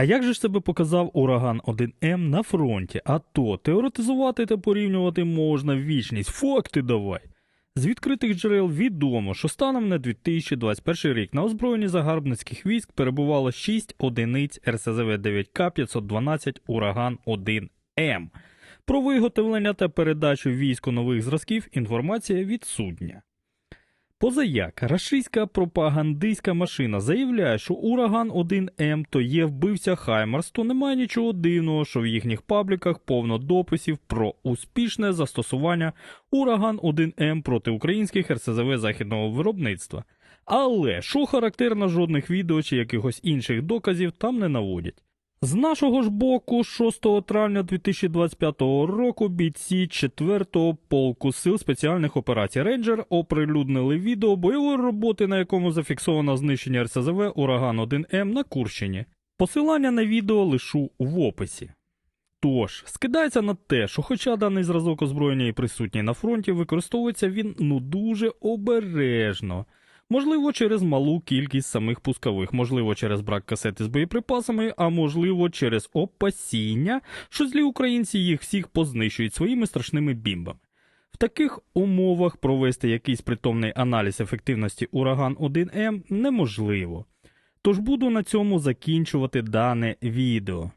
А як же ж себе показав ураган 1М на фронті? А то теоретизувати та порівнювати можна вічність. Факти давай. З відкритих джерел відомо, що станом на 2021 рік на озброєнні загарбницьких військ перебувало 6 одиниць РСЗВ 9К 512 Ураган 1М. Про виготовлення та передачу війську нових зразків інформація відсутня. Позаяк, рашистська пропагандистська машина заявляє, що Ураган 1М то є вбивця Хаймарс, то немає нічого дивного, що в їхніх пабліках повно дописів про успішне застосування Ураган 1М проти українських РСЗВ західного виробництва. Але що характерно, жодних відео чи якихось інших доказів там не наводять. З нашого ж боку, 6 травня 2025 року бійці 4-го полку сил спеціальних операцій Рейнджер оприлюднили відео бойової роботи, на якому зафіксовано знищення РСЗВ Ураган 1М на Курщині. Посилання на відео лишу в описі. Тож, скидається на те, що хоча даний зразок озброєння і присутній на фронті, використовується він ну дуже обережно. Можливо, через малу кількість самих пускових, можливо, через брак касети з боєприпасами, а можливо, через опасіння, що злі українці їх всіх познищують своїми страшними бімбами. В таких умовах провести якийсь притомний аналіз ефективності ураган 1М неможливо. Тож буду на цьому закінчувати дане відео.